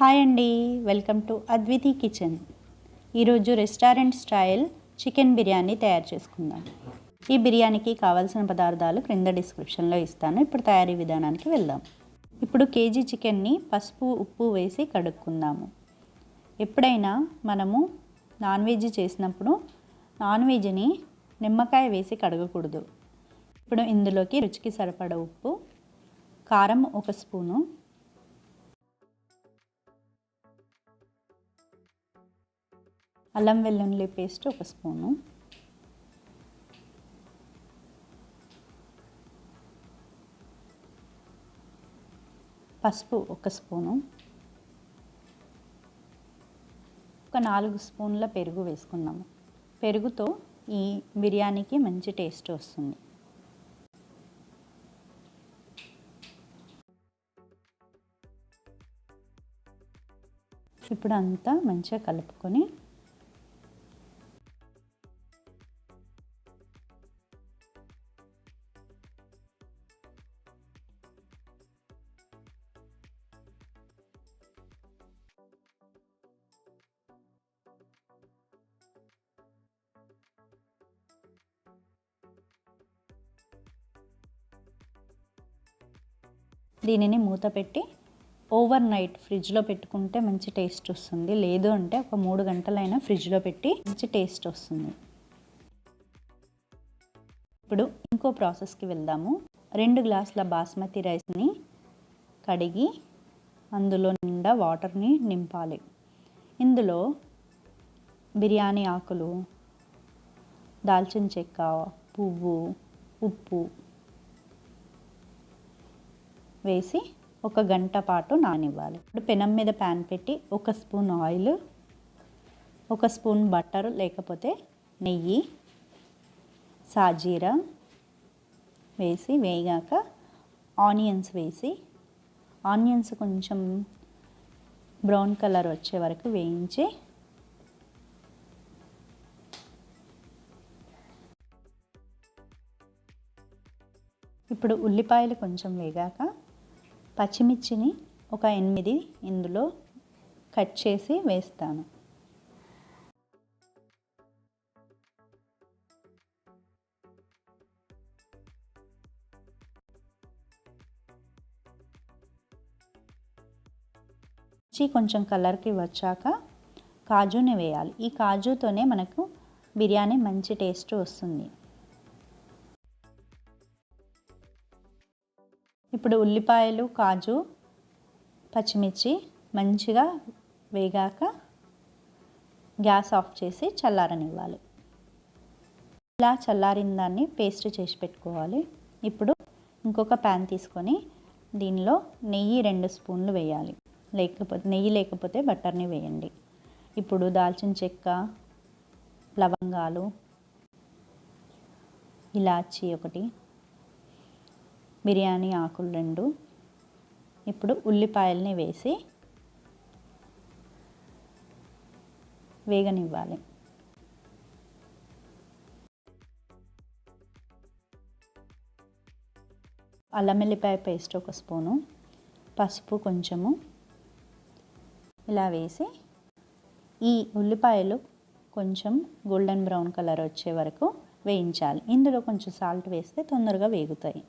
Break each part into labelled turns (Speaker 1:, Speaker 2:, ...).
Speaker 1: Hi అండి welcome to Adviti kitchen. ఈరోజు restaurant style chicken biryani తయారు చేసుకుందాం. ఈ బిర్యానీకి కావాల్సిన పదార్థాలు క్రింద డిస్క్రిప్షన్లో ఇస్తాను. ఇప్పుడు తయారీ విధానానికి వెళ్దాం. ఇప్పుడు కేజీ చికెన్ని పసుపు ఉప్పు వేసి కడుక్కుందాము. ఎప్పుడైనా మనము నాన్ వెజ్ చేసినప్పుడు నాన్ వెజ్ని నిమ్మకాయ వేసి కడగకూడదు. ఇప్పుడు ఇందులోకి రుచికి సరిపడ ఉప్పు కారం ఒక స్పూను అల్లం వెల్లుల్లి పేస్ట్ ఒక స్పూను. పసుపు ఒక స్పూను. ఒక నాలుగు స్పూన్ల పెరుగు వేసుకుందాము. పెరుగుతో ఈ బిర్యానీకి మంచి టేస్ట్ వస్తుంది. ఇప్పుడు అంతా మంచిగా కలుపుకొని దీనిని మూత పెట్టి ఓవర్ నైట్ ఫ్రిడ్జ్లో పెట్టుకుంటే మంచి టేస్ట్ వస్తుంది. లేదు అంటే ఒక మూడు గంటలైనా ఫ్రిడ్జ్లో పెట్టి మంచి టేస్ట్ వస్తుంది. ఇప్పుడు ఇంకో ప్రాసెస్కి వెళ్దాము. రెండు గ్లాసుల బాస్మతి రైస్ని కడిగి అందులో నిండా వాటర్ని నింపాలి. ఇందులో బిర్యానీ ఆకులు దాల్చిన చెక్క పువ్వు ఉప్పు వేసి ఒక గంట పాటు నానివ్వాలి. ఇప్పుడు పెనం మీద ప్యాన్ పెట్టి ఒక స్పూన్ ఆయిల్ ఒక స్పూన్ బట్టర్ లేకపోతే నెయ్యి సాజీరా వేసి వేగాక ఆనియన్స్ వేసి ఆనియన్స్ కొంచెం బ్రౌన్ కలర్ వచ్చే వరకు వేయించి ఇప్పుడు ఉల్లిపాయలు కొంచెం వేగాక పచ్చిమిర్చిని ఒక ఎనిమిది ఇందులో కట్ చేసి వేస్తాను. మిర్చి కొంచెం కలర్కి వచ్చాక కాజుని వేయాలి. ఈ కాజుతోనే మనకు బిర్యానీ మంచి టేస్ట్ వస్తుంది. ఇప్పుడు ఉల్లిపాయలు కాజు పచ్చిమిర్చి మంచిగా వేగాక గ్యాస్ ఆఫ్ చేసి చల్లారనివ్వాలి. ఇలా చల్లారిన దాన్ని పేస్ట్ చేసి పెట్టుకోవాలి. ఇప్పుడు ఇంకొక ప్యాన్ తీసుకొని దీనిలో నెయ్యి రెండు స్పూన్లు వేయాలి. లేకపోతే నెయ్యి లేకపోతే బటర్ని వేయండి. ఇప్పుడు దాల్చిన చెక్క లవంగాలు ఇలాచి ఒకటి బిర్యానీ ఆకులు రెండు. ఇప్పుడు ఉల్లిపాయల్ని వేసి వేగనివ్వాలి. అల్లం వెల్లిపాయ పేస్ట్ ఒక స్పూను పసుపు కొంచెము. ఇలా వేసి ఈ ఉల్లిపాయలు కొంచెం గోల్డెన్ బ్రౌన్ కలర్ వచ్చే వరకు వేయించాలి. ఇందులో కొంచెం సాల్ట్ వేస్తే తొందరగా వేగుతాయి.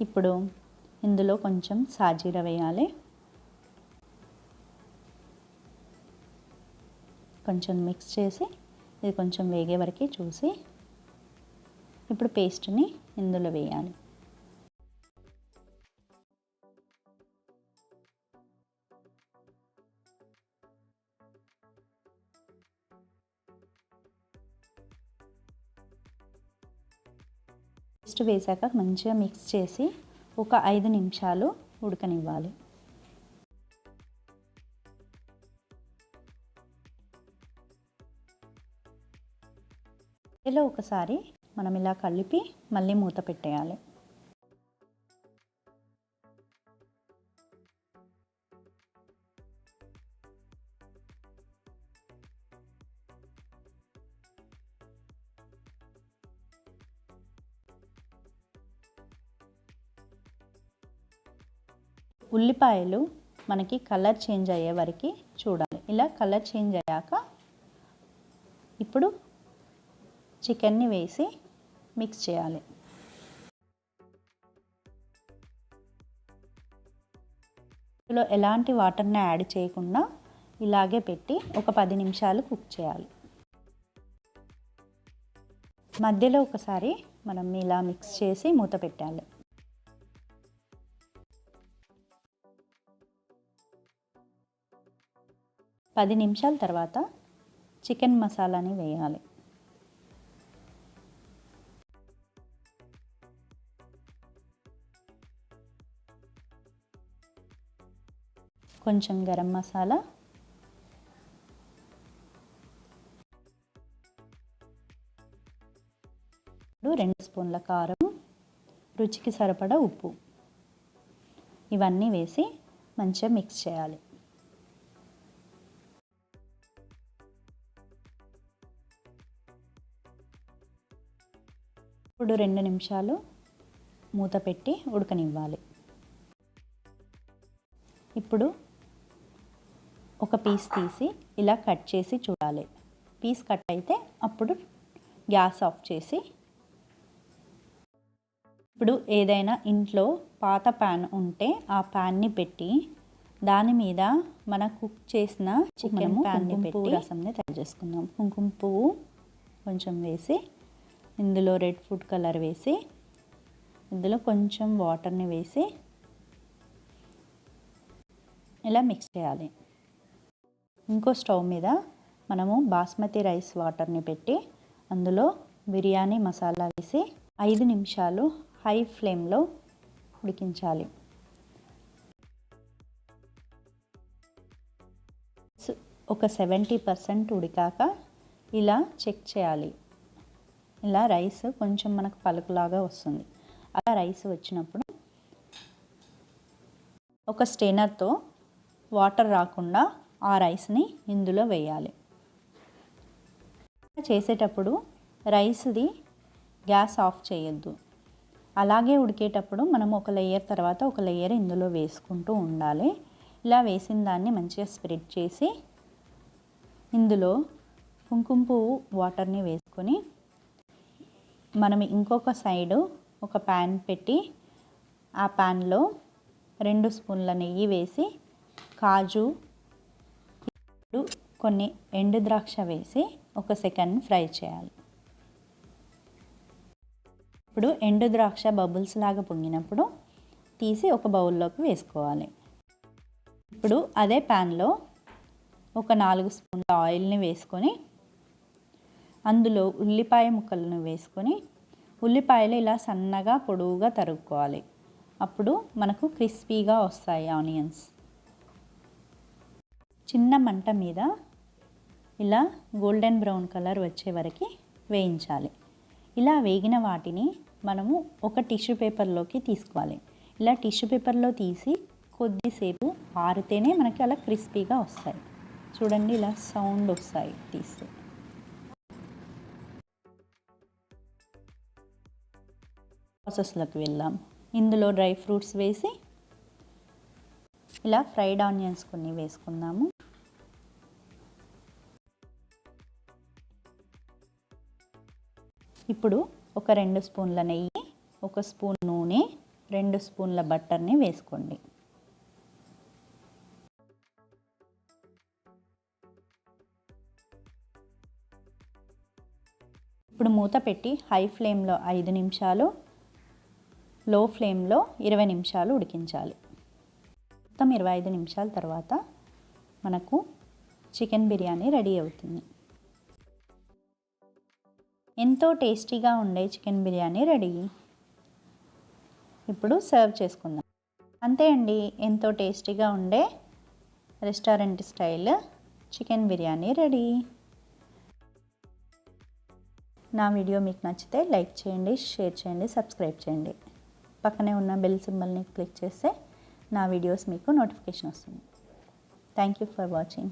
Speaker 1: ఇప్పుడు ఇందులో కొంచెం సాజీర వేయాలి. కొంచెం మిక్స్ చేసి ఇది కొంచెం వేగే వరకు చూసి ఇప్పుడు పేస్ట్ని ఇందులో వేయాలి. పేస్ట్ వేసాక మంచిగా మిక్స్ చేసి ఒక ఐదు నిమిషాలు ఉడకనివ్వాలి. ఇలా ఒకసారి మనం ఇలా కలిపి మళ్ళీ మూత పెట్టేయాలి. ఉల్లిపాయలు మనకి కలర్ చేంజ్ అయ్యే వరకు చూడాలి. ఇలా కలర్ చేంజ్ అయ్యాక ఇప్పుడు చికెన్ని వేసి మిక్స్ చేయాలి. ఇందులో ఎలాంటి వాటర్ని యాడ్ చేయకుండా ఇలాగే పెట్టి ఒక పది నిమిషాలు కుక్ చేయాలి. మధ్యలో ఒకసారి మనం ఇలా మిక్స్ చేసి మూత పెట్టాలి. పది నిమిషాల తర్వాత చికెన్ మసాలాని వేయాలి. కొంచెం గరం మసాలా. రెండు స్పూన్ల కారం రుచికి సరిపడా ఉప్పు. ఇవన్నీ వేసి మంచిగా మిక్స్ చేయాలి. ఇప్పుడు రెండు నిమిషాలు మూత పెట్టి ఉడకనివ్వాలి. ఇప్పుడు ఒక పీస్ తీసి ఇలా కట్ చేసి చూడాలి. పీస్ కట్ అయితే అప్పుడు గ్యాస్ ఆఫ్ చేసి ఇప్పుడు ఏదైనా ఇంట్లో పాత ప్యాన్ ఉంటే ఆ ప్యాన్ని పెట్టి దాని మీద మన కుక్ చేసిన చికెన్ ప్యాన్ని పెట్టి రసంని తయారు చేసుకుందాం. కుంకుమ పువ్వు కొంచెం వేసి ఇందులో రెడ్ ఫుడ్ కలర్ వేసి ఇందులో కొంచెం వాటర్ని వేసి ఇలా మిక్స్ చేయాలి. ఇంకో స్టవ్ మీద మనము బాస్మతి రైస్ వాటర్ని పెట్టి అందులో బిర్యానీ మసాలా వేసి ఐదు నిమిషాలు హై ఫ్లేమ్లో ఉడికించాలి. ఒక సెవెంటీ పర్సెంట్ ఉడికాక ఇలా చెక్ చేయాలి. ఇలా రైస్ కొంచెం మనకు పలుకులాగా వస్తుంది. అలా రైస్ వచ్చినప్పుడు ఒక స్టెయినర్తో వాటర్ రాకుండా ఆ రైస్ని ఇందులో వేయాలి. చేసేటప్పుడు రైస్ది గ్యాస్ ఆఫ్ చేయొద్దు. అలాగే ఉడికేటప్పుడు మనం ఒక లేయర్ తర్వాత ఒక లేయర్ ఇందులో వేసుకుంటూ ఉండాలి. ఇలా వేసిన దాన్ని మంచిగా స్ప్రెడ్ చేసి ఇందులో కుంకుమ పువ్వు వాటర్ని వేసుకొని మనం ఇంకొక సైడు ఒక ప్యాన్ పెట్టి ఆ ప్యాన్లో రెండు స్పూన్ల నెయ్యి వేసి కాజు కొన్ని ఎండు ద్రాక్ష వేసి ఒక సెకండ్ ఫ్రై చేయాలి. ఇప్పుడు ఎండు ద్రాక్ష బబుల్స్ లాగా పొంగినప్పుడు తీసి ఒక బౌల్లోకి వేసుకోవాలి. ఇప్పుడు అదే ప్యాన్లో ఒక నాలుగు స్పూన్ల ఆయిల్ని వేసుకొని అందులో ఉల్లిపాయ ముక్కలను వేసుకొని ఉల్లిపాయలు ఇలా సన్నగా పొడవుగా తరుక్కోవాలి. అప్పుడు మనకు క్రిస్పీగా వస్తాయి ఆనియన్స్. చిన్న మంట మీద ఇలా గోల్డెన్ బ్రౌన్ కలర్ వచ్చే వరకు వేయించాలి. ఇలా వేగిన వాటిని మనము ఒక టిష్యూ పేపర్లోకి తీసుకోవాలి. ఇలా టిష్యూ పేపర్లో తీసి కొద్దిసేపు ఆరితేనే మనకి అలా క్రిస్పీగా వస్తాయి. చూడండి ఇలా సౌండ్ వస్తాయి తీస్తే. ప్రాసెస్లోకి వెళ్దాం ఇందులో డ్రై ఫ్రూట్స్ వేసి ఇలా ఫ్రైడ్ ఆనియన్స్ కొన్ని వేసుకుందాము. ఇప్పుడు ఒక రెండు స్పూన్ల నెయ్యి ఒక స్పూన్ నూనె రెండు స్పూన్ల బట్టర్ని వేసుకోండి. ఇప్పుడు మూత పెట్టి హై ఫ్లేమ్లో ఐదు నిమిషాలు లో ఫ్లేమ్లో ఇరవై నిమిషాలు ఉడికించాలి. మొత్తం ఇరవై ఐదు నిమిషాల తర్వాత మనకు చికెన్ బిర్యానీ రెడీ అవుతుంది. ఎంతో టేస్టీగా ఉండే చికెన్ బిర్యానీ రెడీ. ఇప్పుడు సర్వ్ చేసుకుందాం. అంతే అండి ఎంతో టేస్టీగా ఉండే restaurant style chicken biryani ready. నా వీడియో మీకు నచ్చితే లైక్ చేయండి షేర్ చేయండి సబ్స్క్రైబ్ చేయండి. పక్కనే ఉన్న బెల్ సింబల్ని క్లిక్ చేస్తే నా వీడియోస్ మీకు నోటిఫికేషన్ వస్తుంది. Thank you for watching